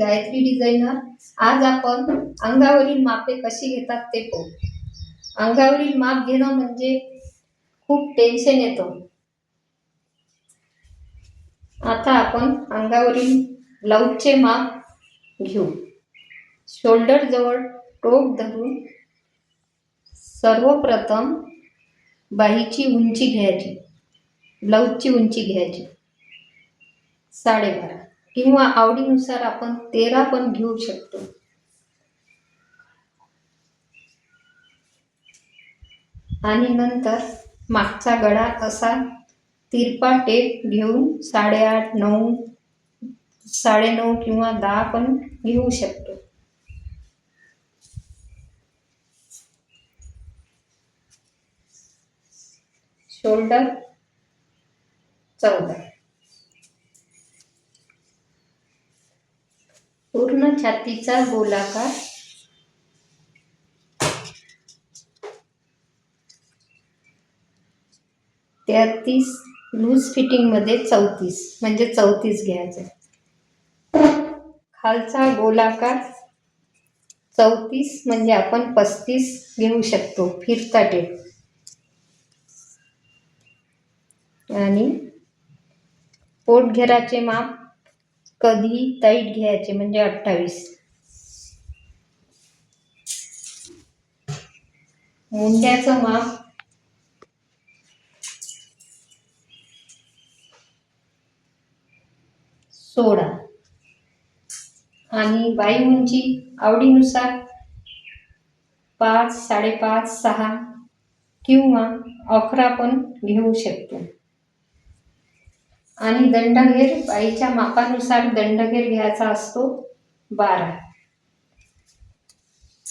Gayatri designer. आज आपण अंगावरील मापे कशी घेतात ते पाहू. अंगावरील माप घेणं म्हणजे खूप टेन्शन येतं. आता आपण अंगावरील ब्लाऊजचे माप घेऊ. शोल्डर जवळ टोक धरून सर्वप्रथम बाहीची उंची घ्यायची. ब्लाऊजची उंची घ्यायची. साडेबारा. किंवा आवडीनुसार आपण तेरा पण घेऊ शकतो. आणि नंतर मागचा गळा असा तिरपा टेप घेऊन साडेआठ नऊ साडेनऊ किंवा दहा पण घेऊ शकतो. शोल्डर चौदा. पूर्ण छातीचा गोलाकार. तेहतीस लूज फिटिंगमध्ये चौतीस म्हणजे चौतीस घ्यायचं. खालचा गोलाकार चौतीस म्हणजे आपण पस्तीस घेऊ शकतो फिरता टेप. आणि पोटघेराचे माप कधी ताईट घ्यायचे म्हणजे अठ्ठावीस. मुंड्याचं माप. सोळा. आणि बाई उंची आवडीनुसार पाच साडेपाच सहा किंवा अकरा पण घेऊ शकतो. आणि दंडघेर बाईच्या मापानुसार दंडघेर घ्यायचा असतो बारा.